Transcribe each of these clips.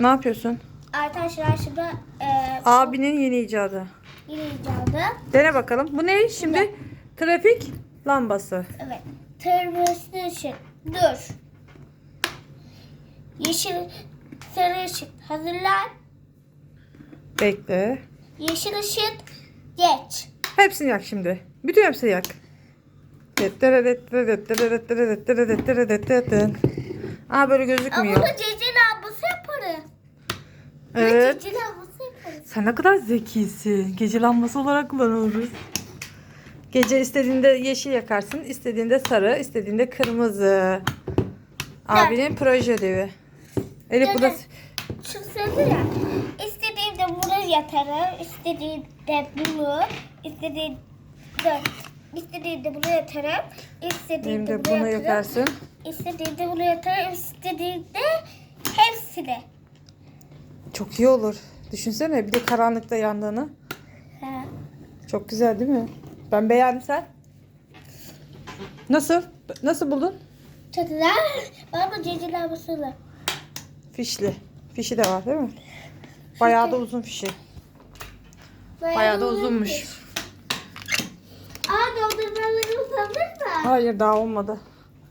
Ne yapıyorsun? Arkadaşlar şimdi e, Abinin yeni icadı. yine icadı. Dene bakalım. Bu ne şimdi? Trafik lambası. Evet. Kırmızı ışık. Dur. Yeşil sarı ışık. Hazırlan. Bekle. Yeşil ışık. Geç. Hepsini yak şimdi. Bütün hepsini yak. Aa böyle Ama gözükmüyor. bunu cece. Evet. Cece lambası yaparız. Sen ne kadar zekisin. Gece lambası olarak kullanıyoruz. Gece istediğinde yeşil yakarsın, istediğinde sarı, istediğinde kırmızı. Abinin proje ödevi. Elif bu da sözü ya. İstediğimde bunu yatarım. İstediğimde bunu. İstediğimde İstediğimde bunu yatarım. benim İstediğimde de bunu bunu yatarım. yakarsın. İstediğimde bunu yatarım. İstediğimde hepsini. Çok iyi olur. Düşünsene bir de karanlıkta yandığını. Ha. Çok güzel değil mi? Ben beğendim sen. Nasıl? Nasıl buldun? Çatılar. Baba cece lambasıyla. Fişli. Fişi de var değil mi? Bayağı da uzun fişi. Bayağı da uzunmuş. Aa dondurmalarımız hazır mı? Hayır daha olmadı.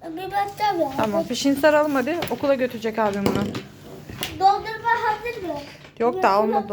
Bir bakacağım ya. Tamam fişini saralım hadi. Okula götürecek abim bunu. Yok daha olmadı.